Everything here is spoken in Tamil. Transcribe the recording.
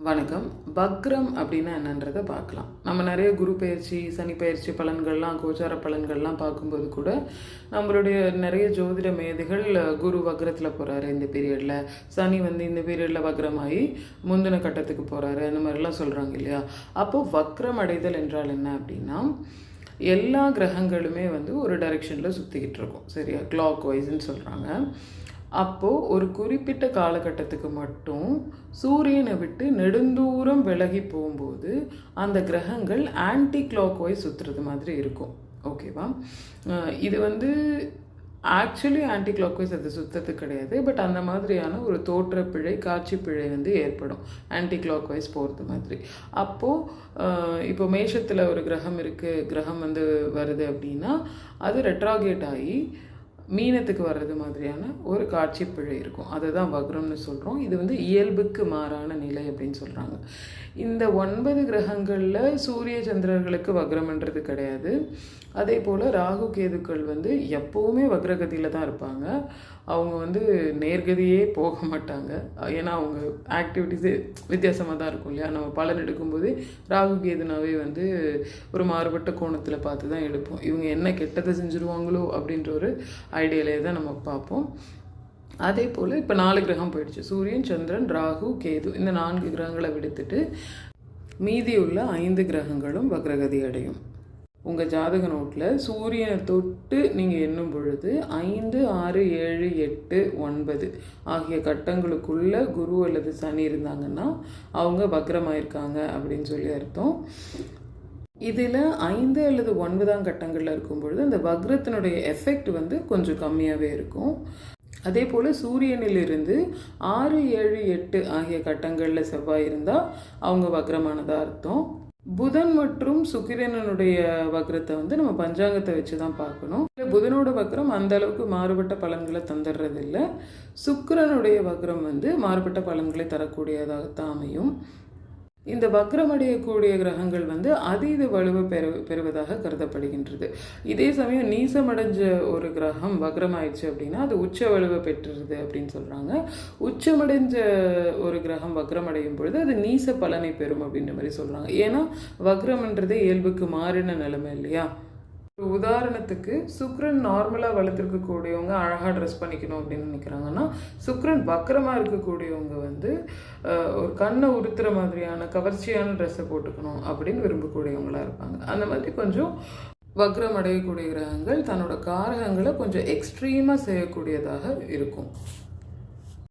வணக்கம். வக்ரம் அப்படின்னா என்னன்றதை பார்க்கலாம். நம்ம நிறைய குரு பயிற்சி சனி பயிற்சி பலன்கள்லாம் கோச்சார பலன்கள்லாம் பார்க்கும்போது கூட நம்மளுடைய நிறைய ஜோதிட மேதைகள் குரு வக்ரத்தில் போகிறாரு இந்த பீரியடில் சனி வந்து இந்த பீரியடில் வக்ரமாகி முந்தின கட்டத்துக்கு போகிறாரு அந்த மாதிரிலாம் சொல்கிறாங்க இல்லையா? அப்போது வக்ரம் அடைதல் என்றால் என்ன அப்படின்னா எல்லா கிரகங்களுமே வந்து ஒரு டைரெக்ஷனில் சுற்றிக்கிட்டு இருக்கும். சரியா? கிளாக் வைஸ்ன்னு சொல்கிறாங்க அப்போது ஒரு குறிப்பிட்ட காலகட்டத்துக்கு மட்டும் சூரியனை விட்டு நெடுந்தூரம் விலகி போகும்போது அந்த கிரகங்கள் ஆன்டி கிளாக் வைஸ் சுற்றுறது மாதிரி இருக்கும் ஓகேவா இது வந்து ஆக்சுவலி ஆன்டி கிளாக் வைஸ் அது சுத்தது கிடையாது. பட் அந்த மாதிரியான ஒரு தோற்ற பிழை காட்சி பிழை வந்து ஏற்படும். ஆன்டி கிளாக் வைஸ் போகிறது மாதிரி அப்போது இப்போ மேஷத்தில் ஒரு கிரகம் இருக்குது கிரகம் வந்து வருது அப்படின்னா அது ரெட்ராகேட் ஆகி மீனத்துக்கு வர்றது மாதிரியான ஒரு காட்சி பிழை இருக்கும். அதை தான் வக்ரம்னு சொல்கிறோம் இது வந்து இயல்புக்கு மாறான நிலை அப்படின்னு சொல்கிறாங்க இந்த ஒன்பது கிரகங்களில் சூரிய சந்திரர்களுக்கு வக்ரம்ன்றது கிடையாது. அதே போல் ராகு கேதுக்கள் வந்து எப்போவுமே வக்ரகதியில் தான் இருப்பாங்க. அவங்க வந்து நேர்கதியே போக மாட்டாங்க. ஏன்னா அவங்க ஆக்டிவிட்டிஸே வித்தியாசமாக தான் இருக்கும் இல்லையா? நம்ம பலன் எடுக்கும்போது ராகு கேதுனாவே வந்து ஒரு மாறுபட்ட கோணத்தில் பார்த்து தான் எடுப்போம். இவங்க என்ன கெட்டதை செஞ்சுருவாங்களோ அப்படின்ற ஒரு ஐடியாலே தான் நம்ம பார்ப்போம். அதே போல் இப்போ நாலு கிரகம் போயிடுச்சு. சூரியன் சந்திரன் ராகு கேது இந்த நான்கு கிரகங்களை விடுத்துட்டு மீதியுள்ள ஐந்து கிரகங்களும் வக்ரகதி அடையும். உங்கள் ஜாதக நோட்டில் சூரியனை தொட்டு நீங்கள் எண்ணும் பொழுது ஐந்து ஆறு ஏழு எட்டு ஒன்பது ஆகிய கட்டங்களுக்குள்ளே குரு அல்லது சனி இருந்தாங்கன்னா அவங்க வக்ரமாயிருக்காங்க அப்படின்னு சொல்லி அர்த்தம். இதில் ஐந்து அல்லது ஒன்பதாம் கட்டங்களில் இருக்கும் பொழுது அந்த வக்ரத்தினுடைய எஃபெக்ட் வந்து கொஞ்சம் கம்மியாகவே இருக்கும். அதே போல் சூரியனிலிருந்து ஆறு ஏழு எட்டு ஆகிய கட்டங்களில் செவ்வாய் இருந்தால் அவங்க வக்ரமானதாக அர்த்தம். புதன் மற்றும் சுக்கிரனுடைய வக்ரத்தை வந்து நம்ம பஞ்சாங்கத்தை வச்சு தான் பார்க்கணும். இல்லை புதனோட வக்ரம் அந்த அளவுக்கு மாறுபட்ட பலன்களை தந்துடுறதில்ல. சுக்கிரனுடைய வக்ரம் வந்து மாறுபட்ட பலன்களை தரக்கூடியதாகத்தான் அமையும். இந்த வக்ரம் அடையக்கூடிய கிரகங்கள் வந்து அதீத வலுவை பெறு பெறுவதாக கருதப்படுகின்றது. இதே சமயம் நீசமடைஞ்ச ஒரு கிரகம் வக்ரம் ஆயிடுச்சு அப்படின்னா அது உச்ச வலுவை பெற்றுருது அப்படின்னு சொல்கிறாங்க உச்சமடைஞ்ச ஒரு கிரகம் வக்ரம் பொழுது அது நீச பலனை பெறும் அப்படின்ற மாதிரி சொல்கிறாங்க ஏன்னா வக்ரம்ன்றதே இயல்புக்கு மாறின நிலைமை இல்லையா? உதாரணத்துக்கு சுக்ரன் நார்மலாக வளர்த்துருக்கக்கூடியவங்க அழகாக ட்ரெஸ் பண்ணிக்கணும் அப்படின்னு நினைக்கிறாங்கன்னா சுக்ரன் வக்கரமாக இருக்கக்கூடியவங்க வந்து ஒரு கண்ணை உறுத்துற மாதிரியான கவர்ச்சியான ட்ரெஸ்ஸை போட்டுக்கணும் அப்படின்னு விரும்பக்கூடியவங்களா இருப்பாங்க. அந்த மாதிரி கொஞ்சம் வக்ரம் அடையக்கூடிய கிரகங்கள் தன்னோட காரகங்களை கொஞ்சம் எக்ஸ்ட்ரீமாக செய்யக்கூடியதாக இருக்கும்.